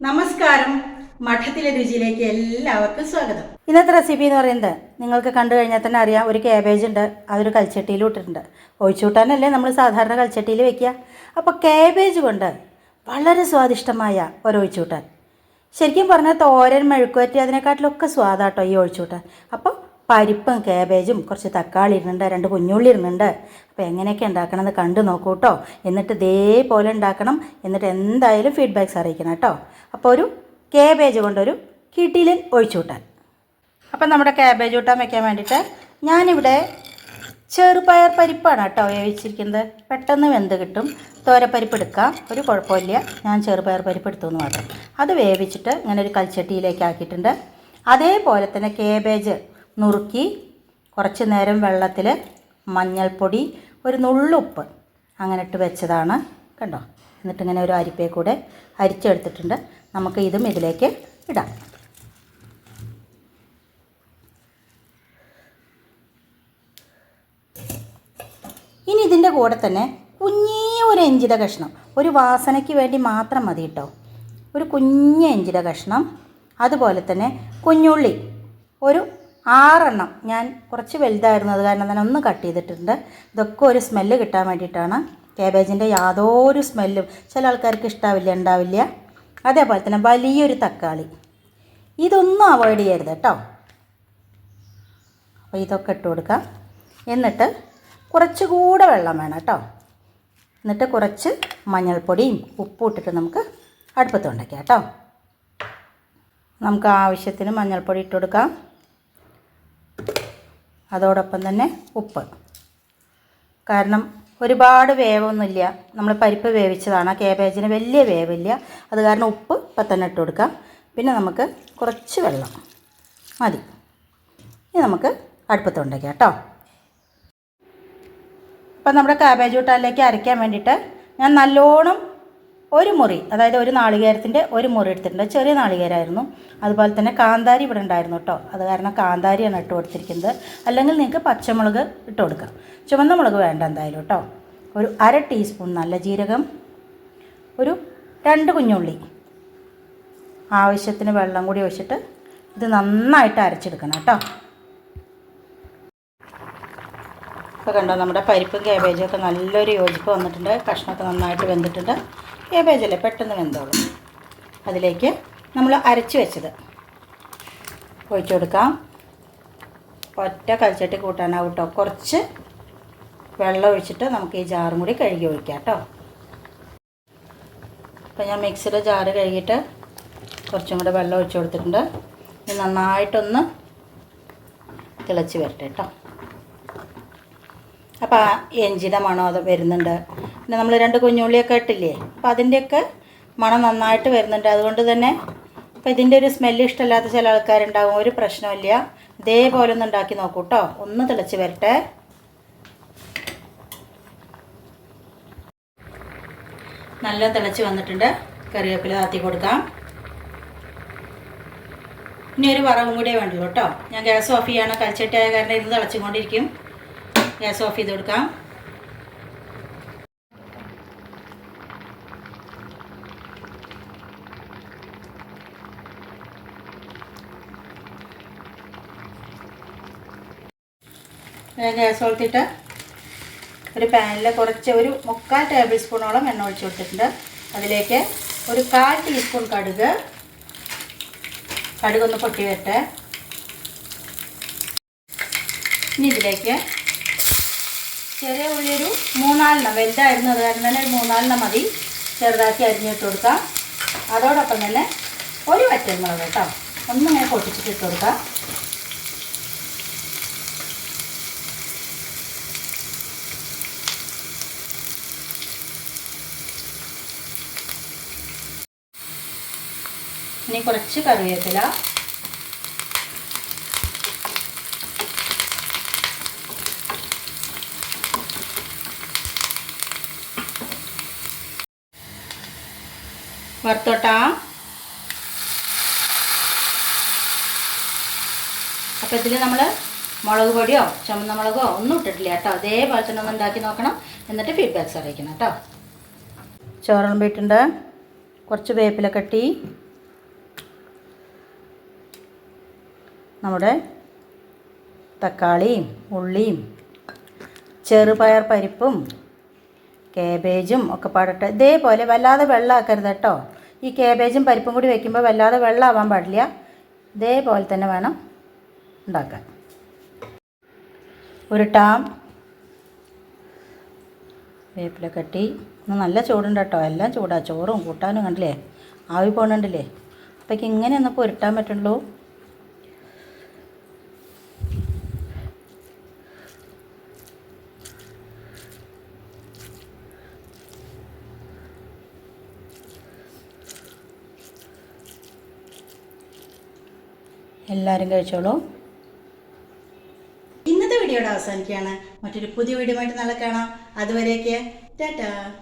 നമസ്കാരം. മഠത്തിലെ രുചിയിലേക്ക് എല്ലാവർക്കും സ്വാഗതം. ഇന്നത്തെ റെസിപ്പി എന്ന് പറയുന്നത് നിങ്ങൾക്ക് കണ്ടു കഴിഞ്ഞാൽ തന്നെ അറിയാം ഒരു കാബേജ് ഉണ്ട് അതൊരു കൽച്ചട്ടിയിൽ ഇട്ടിട്ടുണ്ട്. ഒഴിച്ചുകൂട്ടാനല്ലേ നമ്മൾ സാധാരണ കൽച്ചട്ടിയിൽ വെക്കുക. അപ്പോൾ കാബേജ് കൊണ്ട് വളരെ സ്വാദിഷ്ടമായ ഒരു ഒഴിച്ചുകൂട്ടാൻ ശരിക്കും പറഞ്ഞാൽ തോരൻ മെഴുക്കുവറ്റി അതിനെക്കാട്ടിലൊക്കെ സ്വാദാട്ടോ ഈ ഒഴിച്ചുകൂട്ടാൻ അപ്പോൾ പരിപ്പും കാബേജും കുറച്ച് തക്കാളി ഇടുന്നുണ്ട് രണ്ട് കുഞ്ഞുള്ളി ഇടുന്നുണ്ട്. അപ്പോൾ എങ്ങനെയൊക്കെ ഉണ്ടാക്കണമെന്ന് കണ്ടു നോക്കൂ കേട്ടോ എന്നിട്ട് ഇതേപോലെ ഉണ്ടാക്കണം. എന്നിട്ട് എന്തായാലും ഫീഡ്ബാക്ക്സ് അറിയിക്കണം കേട്ടോ അപ്പോൾ ഒരു കാബേജ് കൊണ്ടൊരു കിടിലൻ ഒഴിച്ചുകൂട്ടാൻ. അപ്പം നമ്മുടെ കാബേജ് കൂട്ടാൻ വെക്കാൻ വേണ്ടിയിട്ട് ഞാനിവിടെ ചെറുപയർ പരിപ്പാണ് കേട്ടോ വേവിച്ചിരിക്കുന്നത്. പെട്ടെന്ന് വെന്ത് കിട്ടും. തോരപ്പരിപ്പ് എടുക്കാം. ഒരു കുഴപ്പമില്ല. ഞാൻ ചെറുപയർ പരിപ്പ് എടുത്തു എന്ന് മാത്രം. അത് വേവിച്ചിട്ട് ഇങ്ങനെ ഒരു കൽച്ചട്ടിയിലേക്ക് ആക്കിയിട്ടുണ്ട്. അതേപോലെ തന്നെ കേബേജ് നുറുക്കി കുറച്ച് നേരം വെള്ളത്തിൽ മഞ്ഞൾപ്പൊടി ഒരു നുള്ളുപ്പ് അങ്ങനെ ഇട്ട് വെച്ചതാണ് കണ്ടോ? എന്നിട്ട് ഇങ്ങനെ ഒരു അരിപ്പേ കൂടെ അരിച്ചെടുത്തിട്ടുണ്ട്. നമുക്ക് ഇതും ഇതിലേക്ക് ഇടാം. ഇനി ഇതിന്റെ കൂടെ തന്നെ കുഞ്ഞേ ഒരു എഞ്ചിത കഷ്ണം ഒരു വാസനയ്ക്ക് വേണ്ടി മാത്രം മതി കേട്ടോ. ഒരു കുഞ്ഞ എഞ്ചിത കഷ്ണം. അതുപോലെ തന്നെ കുഞ്ഞുള്ളി ഒരു ആറെണ്ണം. ഞാൻ കുറച്ച് വലുതായിരുന്നു. അത് കാരണം തന്നെ ഒന്ന് കട്ട് ചെയ്തിട്ടുണ്ട്. ഇതൊക്കെ ഒരു സ്മെല്ല് കിട്ടാൻ വേണ്ടിയിട്ടാണ്. കാബേജിന്റെ യാതൊരു സ്മെല്ലും ചില ആൾക്കാർക്ക് ഇഷ്ടാവില്ല ഉണ്ടാവില്ല അതേപോലെ തന്നെ വലിയൊരു തക്കാളി. ഇതൊന്നും അവോയ്ഡ് ചെയ്യരുത് കേട്ടോ. അപ്പോൾ ഇതൊക്കെ ഇട്ട് കൊടുക്കാം. എന്നിട്ട് കുറച്ചുകൂടെ വെള്ളം വേണം കേട്ടോ. എന്നിട്ട് കുറച്ച് മഞ്ഞൾപ്പൊടിയും ഉപ്പും ഇട്ടിട്ട് നമുക്ക് അടുപ്പത്ത് ഉണ്ടാക്കാം കേട്ടോ. നമുക്ക് ആവശ്യത്തിന് മഞ്ഞൾപ്പൊടി ഇട്ട് കൊടുക്കാം. അതോടൊപ്പം തന്നെ ഉപ്പ്. കാരണം ഒരുപാട് വേവൊന്നുമില്ല. നമ്മൾ പരിപ്പ് വേവിച്ചതാണ്. ആ കേബേജിന് വലിയ വേവില്ല. അത് കാരണം ഉപ്പ് ഇപ്പം തന്നെ ഇട്ട് കൊടുക്കാം. പിന്നെ നമുക്ക് കുറച്ച് വെള്ളം. മതി. ഇനി നമുക്ക് അടുപ്പത്ത് ഉണ്ടാക്കാം കേട്ടോ. അപ്പം നമ്മുടെ കാബേജ് കൂട്ടാലിലേക്ക് അരയ്ക്കാൻ വേണ്ടിയിട്ട് ഞാൻ നല്ലോണം ഒരു മുറി അതായത് ഒരു നാളികേരത്തിന്റെ ഒരു മുറി എടുത്തിട്ടുണ്ട്. ചെറിയ നാളികേരമായിരുന്നു അതുപോലെ തന്നെ കാന്താരി ഇവിടെ ഉണ്ടായിരുന്നു കേട്ടോ. അത് കാരണം കാന്താരിയാണ് ഇട്ട് കൊടുത്തിരിക്കുന്നത്. അല്ലെങ്കിൽ നിങ്ങൾക്ക് പച്ചമുളക് ഇട്ട് കൊടുക്കാം. ചുവന്ന മുളക് വേണ്ട എന്തായാലും കേട്ടോ. ഒരു അര ടീസ്പൂൺ നല്ല ജീരകം ഒരു രണ്ട് കുഞ്ഞുള്ളി ആവശ്യത്തിന് വെള്ളം കൂടി ഒഴിച്ചിട്ട് ഇത് നന്നായിട്ട് അരച്ചെടുക്കണം കേട്ടോ. ഇപ്പോൾ കണ്ടോ നമ്മുടെ പരിപ്പും കാബേജും ഒക്കെ നല്ലൊരു യോജിപ്പ് വന്നിട്ടുണ്ട്. കഷ്ണമൊക്കെ നന്നായിട്ട് വെന്തിട്ടുണ്ട്. കാബേജല്ലേ പെട്ടെന്ന് വെന്തോളും. അതിലേക്ക് നമ്മൾ അരച്ച് വെച്ചത്. ഒഴിച്ചു കൊടുക്കാം. ഒറ്റ കൽച്ചട്ടി കൂട്ടാനാവും കേട്ടോ. കുറച്ച് വെള്ളം ഒഴിച്ചിട്ട് നമുക്ക് ഈ ജാറും കൂടി കഴുകി ഒഴിക്കാം കേട്ടോ. അപ്പോൾ ഞാൻ മിക്സിയുടെ ജാറ് കഴുകിയിട്ട് കുറച്ചും കൂടെ വെള്ളം ഒഴിച്ചു കൊടുത്തിട്ടുണ്ട്. ഇത് നന്നായിട്ടൊന്ന് തിളച്ച് വരട്ടെ കേട്ടോ. അപ്പോൾ ആ എഞ്ചിയുടെ മണം അത് വരുന്നുണ്ട്? പിന്നെ നമ്മൾ രണ്ട് കുഞ്ഞുള്ളിയൊക്കെ ഇട്ടില്ലേ? അപ്പോൾ അതിന്റെയൊക്കെ മണം നന്നായിട്ട് വരുന്നുണ്ട്. അതുകൊണ്ട് തന്നെ അപ്പോൾ ഇതിന്റെ ഒരു സ്മെല്ല് ഇഷ്ടമല്ലാത്ത ചില ആൾക്കാരുണ്ടാകും ഒരു പ്രശ്നമില്ല ഇതേപോലെ ഒന്ന് ഉണ്ടാക്കി നോക്കൂ കേട്ടോ ഒന്ന് തിളച്ച് വരട്ടെ. നല്ല തിളച്ച് വന്നിട്ടുണ്ട്. കറിവേപ്പില താത്തി കൊടുക്കാം. ഇനി ഒരു വറവും കൂടിയേ വേണ്ടുള്ളൂ കേട്ടോ ഞാൻ ഗ്യാസ് ഓഫ് ചെയ്യാണ്. കളിച്ചിട്ടായ കാരണം ഇത് തിളച്ചുകൊണ്ടിരിക്കും. ഗ്യാസ് ഓഫ് ചെയ്ത് കൊടുക്കാം. ഗ്യാസ് കൊടുത്തിട്ട് ഒരു പാനിൽ കുറച്ച് ഒരു മുക്കാൽ ടേബിൾ സ്പൂണോളം എണ്ണ ഒഴിച്ച് കൊടുത്തിട്ടുണ്ട്. അതിലേക്ക് ഒരു കാൽ ടീസ്പൂൺ കടുക്. കടുകൊന്ന് പൊട്ടി വരട്ടെ ഇനി ഇതിലേക്ക് ചെറിയ ഉള്ളി ഒരു മൂന്നാലെണ്ണം വലുതായിരുന്നു അത് കാരണം തന്നെ ഒരു മൂന്നാലെണ്ണം മതി. ചെറുതാക്കി അരിഞ്ഞിട്ട് കൊടുക്കാം. അതോടൊപ്പം തന്നെ ഒരു വറ്റൽമുളക് കേട്ടോ. ഒന്നിങ്ങനെ പൊട്ടിച്ചിട്ട് ഇട്ട് കൊടുക്കാം. ഇനി കുറച്ച് കറിവേപ്പില. വറുത്തോട്ടാ. അപ്പോൾ ഇതിൽ നമ്മൾ മുളക് പൊടിയോ ചുമന്ന മുളകോ ഒന്നും ഇട്ടിട്ടില്ല കേട്ടോ. അതേപോലെ തന്നെ ഒന്ന് ഉണ്ടാക്കി നോക്കണം. എന്നിട്ട് ഫീഡ്ബാക്ക്സ് അറിയിക്കണം കേട്ടോ. ചോറുമ്പിട്ടുണ്ട് കുറച്ച് വേപ്പില കട്ടി. നമ്മുടെ തക്കാളിയും ഉള്ളിയും ചെറുപയർ പരിപ്പും കേബേജും ഒക്കെ പാടട്ടെ. ഇതേപോലെ വല്ലാതെ വെള്ളമാക്കരുത് കേട്ടോ. ഈ കേബേജും പരിപ്പും കൂടി വെക്കുമ്പോൾ വല്ലാതെ വെള്ളമാവാൻ പാടില്ല. ഇതേപോലെ തന്നെ വേണം ഉണ്ടാക്കാൻ. ഉരുട്ടാം വേപ്പില കട്ടി. ഇന്ന് നല്ല ചൂടുണ്ട് കേട്ടോ. എല്ലാം ചൂടാ. ചോറും കൂട്ടാനും കണ്ടില്ലേ? ആവി പോകണുണ്ടല്ലേ അപ്പോഴേക്ക് ഇങ്ങനെ ഒന്ന് പൊരുട്ടാൻ പറ്റുള്ളൂ എല്ലാവരും കഴിച്ചോളൂ. ഇന്നത്തെ വീഡിയോയുടെ അവസാനിക്കുകയാണ്. മറ്റൊരു പുതിയ വീഡിയോ ആയിട്ട് നാളെ കാണാം. അതുവരേക്ക് ടാറ്റാ.